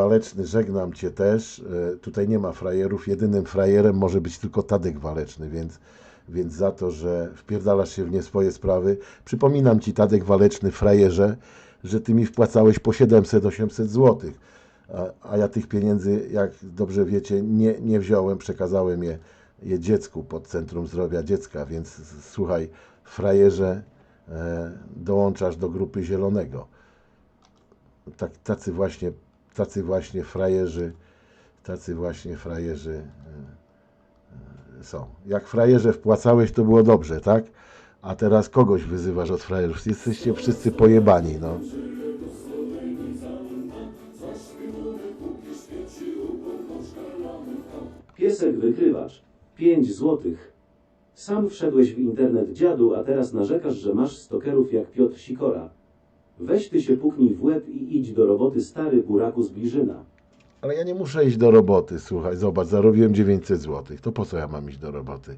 Waleczny, żegnam Cię też. E, Tutaj nie ma frajerów. Jedynym frajerem może być tylko Tadek Waleczny, więc, więc za to, że wpierdalasz się w nie swoje sprawy. Przypominam Ci, Tadek Waleczny, frajerze, że Ty mi wpłacałeś po 700-800 zł. A, ja tych pieniędzy, jak dobrze wiecie, nie, nie wziąłem, przekazałem je, je dziecku pod Centrum Zdrowia Dziecka, więc słuchaj, frajerze, e, dołączasz do grupy Zielonego tak, tacy właśnie, tacy właśnie frajerzy, tacy właśnie frajerzy e, e, są. Jak frajerze wpłacałeś, to było dobrze, tak? A teraz kogoś wyzywasz od frajerów. Jesteście wszyscy pojebani, no. Piesek wykrywacz. 5 złotych. Sam wszedłeś w internet dziadu, a teraz narzekasz, że masz stokerów jak Piotr Sikora. Weź ty się puknij w łeb i idź do roboty stary buraku z Bliżyna. Ale ja nie muszę iść do roboty, słuchaj, zobacz, zarobiłem 900 zł. To po co ja mam iść do roboty?